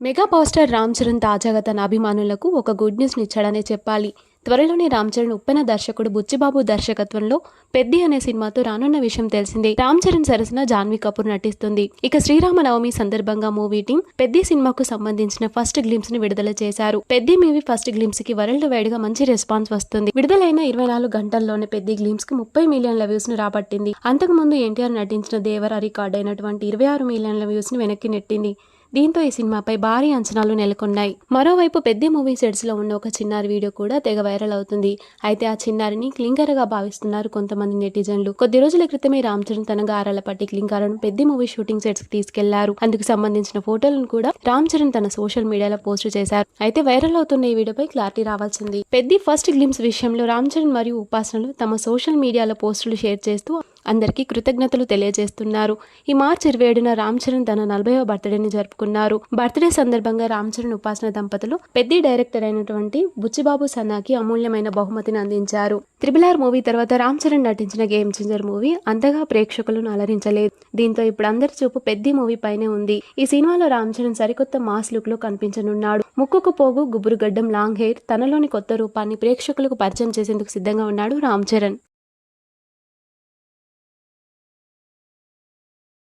Mega power star Ram Charan తాజాగా తన అభిమానులకు ఒక గుడ్ న్యూస్ ఇచ్చాడనే చెప్పాలి. త్వరలోనే రామ్ చరణ్ ఉప్పెన దర్శకుడు బుచ్చిబాబు దర్శకత్వంలో పెద్ది అనే సినిమాతో రానున్న విషయం తెలిసిందే. రామ్ చరణ్ సరసన జాన్వీ కపూర్ నటిస్తుంది. ఇక శ్రీరామనవమి సందర్భంగా మూవీ టీం పెద్ది సినిమాకు సంబంధించిన ఫస్ట్ గ్లిమ్స్ని విడుదల చేశారు. పెద్ది మూవీ ఫస్ట్ గ్లిమ్స్కి వరల్డ్ వైడ్గా మంచి రెస్పాన్స్ వస్తుంది. విడుదలైన ఇరవై నాలుగు గంటల్లోనే పెద్ది గ్లిమ్స్కి ముప్పై మిలియన్ల వ్యూస్ను రాబట్టింది. అంతకు ముందు ఎన్టీఆర్ నటించిన దేవర రికార్డ్ అయినటువంటి ఇరవై ఆరు మిలియన్ల వ్యూస్ని వెనక్కి నెట్టింది. దీంతో ఈ సినిమాపై భారీ అంచనాలు నెలకొన్నాయి. మరోవైపు పెద్ద మూవీ సెట్స్లో ఉన్న ఒక చిన్నారి వీడియో కూడా తెగ వైరల్ అవుతుంది. అయితే ఆ చిన్నారిని క్లింగర్గా భావిస్తున్నారు కొంతమంది నెటిజన్లు. కొద్ది రోజుల క్రితమే రామ్ చరణ్ తన గారాలపట్టి క్లింగర్ను పెద్ద మూవీ షూటింగ్ సెట్స్కి తీసుకెళ్ళారు. అందుకు సంబంధించిన ఫోటోలను కూడా రామ్ చరణ్ తన సోషల్ మీడియాలో పోస్ట్ చేశారు. అయితే వైరల్ అవుతున్న ఈ వీడియోపై క్లారిటీ రావాల్సింది. పెద్ద ఫస్ట్ గ్లిమ్స్ విషయంలో రామ్ చరణ్ మరియు ఉపాసనలు తమ సోషల్ మీడియాలో పోస్టులు షేర్ చేస్తూ అందరికీ కృతజ్ఞతలు తెలియజేస్తున్నారు. ఈ మార్చి ఇరవై ఏడున రామ్ చరణ్ తన నలభైవ బర్త్డేని జరుపుకున్నారు. బర్త్డే సందర్భంగా రామ్ చరణ్ ఉపాసన దంపతులు పెద్ద డైరెక్టర్ అయినటువంటి బుచ్చిబాబు సన్నాకి అమూల్యమైన బహుమతిని అందించారు. త్రిబుల్ ఆర్ మూవీ తర్వాత రామ్ చరణ్ నటించిన గేమ్ చేంజర్ మూవీ అంతగా ప్రేక్షకులను అలరించలేదు. దీంతో ఇప్పుడు అందరి చూపు పెద్ద మూవీ పైనే ఉంది. ఈ సినిమాలో రామ్ చరణ్ సరికొత్త మాస్ లుక్లో కనిపించనున్నాడు. ముక్కుకు పోగు గుబురు గడ్డం లాంగ్ హెయిర్ తనలోని కొత్త రూపాన్ని ప్రేక్షకులకు పరిచయం చేసేందుకు సిద్ధంగా ఉన్నాడు రామ్ చరణ్.